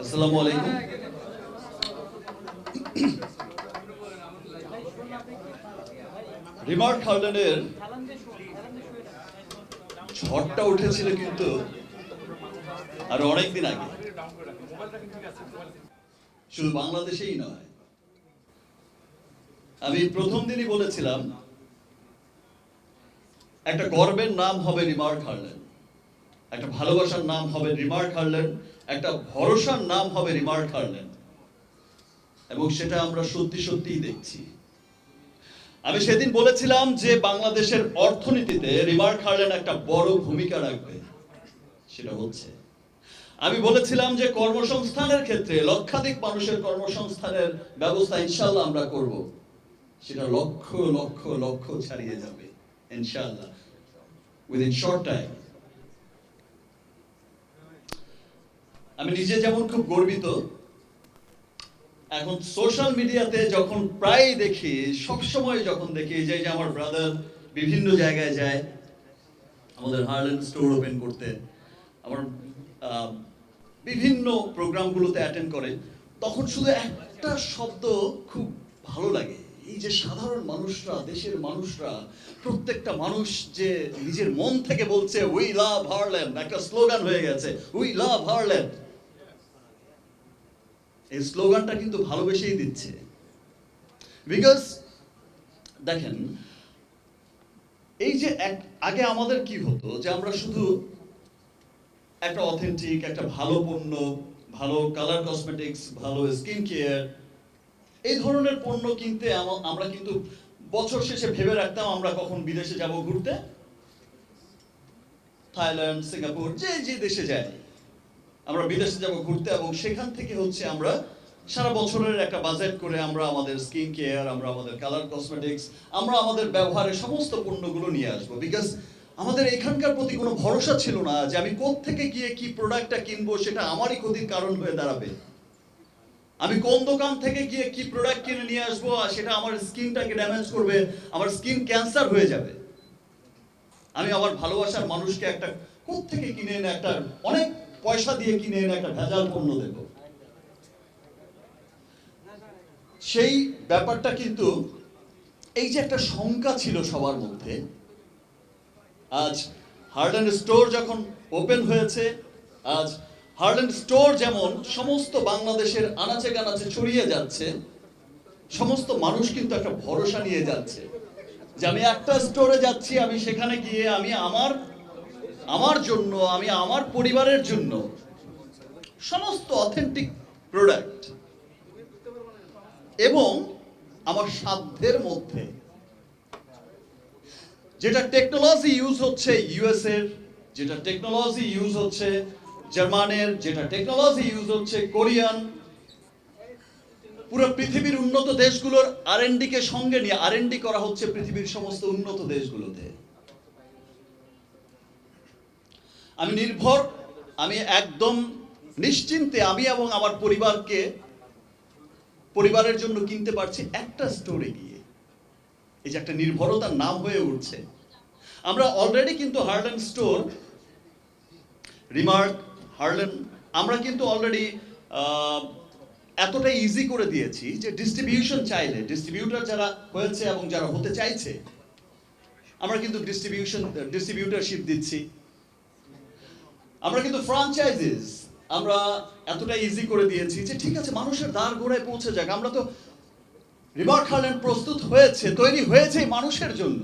আসসালামু আলাইকুম। রিমার্ক হার্ডেনের ঝড়টা উঠেছিল কিন্তু আর অনেকদিন আগে। শুধু বাংলাদেশেই নয়, আমি প্রথম দিনই বলেছিলাম, একটা গর্বের নাম হবে রিমার্ক হার্লেন একটা ভালোবাসার নাম হবে রিমার্ক হার্লেন, একটা ভরসার নাম হবে রিমার্ক হার্লেন। এবং সেটা আমরা সত্যি সত্যিই দেখছি। আমি সেদিন বলেছিলাম যে বাংলাদেশের অর্থনীতিতে রিমার্ক হার্লেন একটা বড় ভূমিকা রাখবে, সেটা হচ্ছে, আমি বলেছিলাম যে কর্মসংস্থানের ক্ষেত্রে লক্ষাধিক মানুষের কর্মসংস্থানের ব্যবস্থা ইনশাল্লাহ আমরা করব, সেটা লক্ষ লক্ষ লক্ষ ছাড়িয়ে যাবে ইনশাল্লাহ উইদিন শর্ট টাইম আমি নিজে যেমন খুব গর্বিত, এখন সোশ্যাল মিডিয়াতে যখন প্রায় দেখি সব সময় যখন দেখি যে যে আমার ব্রাদার বিভিন্ন জায়গায় যায়, আমাদের হার্লেন স্টোর ওপেন করতে, আমার বিভিন্ন প্রোগ্রামগুলোতে অ্যাটেন্ড করে, তখন শুধু একটা শব্দ খুব ভালো লাগে। এই যে সাধারণ মানুষরা, দেশের মানুষরা, প্রত্যেকটা মানুষ যে নিজের মন থেকে বলছে উই লাভ হারল্যান্ড একটা স্লোগান হয়ে গেছে উই লাভ হারল্যান্ড এই স্লোগানটা কিন্তু ভালোবেসেই দিচ্ছে। বিকজ দেখেন, এই যে এক, আগে আমাদের কি হতো যে আমরা শুধু একটা অথেন্টিক একটা ভালো পণ্য, ভালো কালার কসমেটিক্স ভালো স্কিন কেয়ার এই ধরনের পণ্য কিনতে আমরা কিন্তু বছর শেষে ভেবে রাখতাম আমরা কখন বিদেশে যাব ঘুরতে। থাইল্যান্ড সিঙ্গাপুর যে যে দেশে যাই আমরা বিদেশে যাব, ঘুরতে, এবং সেখান থেকে হচ্ছে আমরা সারা বছরের একটা বাজেট করে আমরা আমাদের স্কিন কেয়ার আমরা আমাদের কালার কসমেটিক্স আমরা আমাদের ব্যবহারের সমস্ত পণ্যগুলো নিয়ে আসব। বিকজ আমাদের এখানকার প্রতি কোনো ভরসা ছিল না যে আমি থেকে গিয়ে কি প্রোডাক্টটা কিনবো, সেটা আমারই ক্ষতির কারণ হয়ে দাঁড়াবে। আমি কোন দোকান থেকে গিয়ে কি প্রোডাক্ট কিনে নিয়ে আসব, আর সেটা আমার স্কিনটাকে ড্যামেজ করবে, আমার স্কিন ক্যান্সার হয়ে যাবে। আমি আমার ভালোবাসার মানুষকে একটা থেকে কিনে এনে একটা অনেক পয়সা দিয়ে কিনে এনে একটা ভেজাল পণ্য দেব। সেই ব্যাপারটা কিন্তু এই যে একটা শঙ্কা ছিল সবার মধ্যে, আজ হার্ডেন স্টোর যখন ওপেন হয়েছে, আজ হার্ডেন স্টোর যেমন সমস্ত বাংলাদেশের আনাচে কানাচে ছড়িয়ে যাচ্ছে, সমস্ত মানুষ কিন্তু একটা ভরসা নিয়ে যাচ্ছে যে আমি একটা স্টোরে যাচ্ছি, আমি সেখানে গিয়ে আমি আমার আমার জন্য, আমি আমার পরিবারের জন্য সমস্ত অথেন্টিক প্রোডাক্ট এবং আমার সাধ্যের মধ্যে যেটা টেকনোলজি ইউজ হচ্ছে ইউএস এর, যেটা টেকনোলজি ইউজ হচ্ছে জার্মানের, যেটা টেকনোলজি ইউজ হচ্ছে কোরিয়ান, পুরো পৃথিবীর উন্নত দেশগুলোর আর কে সঙ্গে নিয়ে আর করা হচ্ছে পৃথিবীর সমস্ত উন্নত দেশগুলোতে। আমি নির্ভর, আমি একদম নিশ্চিন্তে আমি এবং আমার পরিবারকে, পরিবারের জন্য কিনতে পারছি একটা স্টোরে গিয়ে। এই যে একটা নির্ভরতার নাম হয়ে উঠছে। আমরা অলরেডি কিন্তু হার্লেন স্টোর রিমার্ক হার্লেন আমরা কিন্তু অলরেডি এতটা ইজি করে দিয়েছি যে ডিস্ট্রিবিউশন চাইলে ডিস্ট্রিবিউটার যারা হয়েছে এবং যারা হতে চাইছে, আমরা কিন্তু ডিস্ট্রিবিউশন ডিস্ট্রিবিউটারশিপ দিচ্ছি। আমরা কিন্তু ফ্রাঞ্চাইজিস আমরা এতটা ইজি করে দিয়েছি যে ঠিক আছে, মানুষের দ্বার গোড়ায় পৌঁছে যাক। আমরা তো রিভার হার্লেন প্রস্তুত হয়েছে, তৈরি হয়েছে মানুষের জন্য।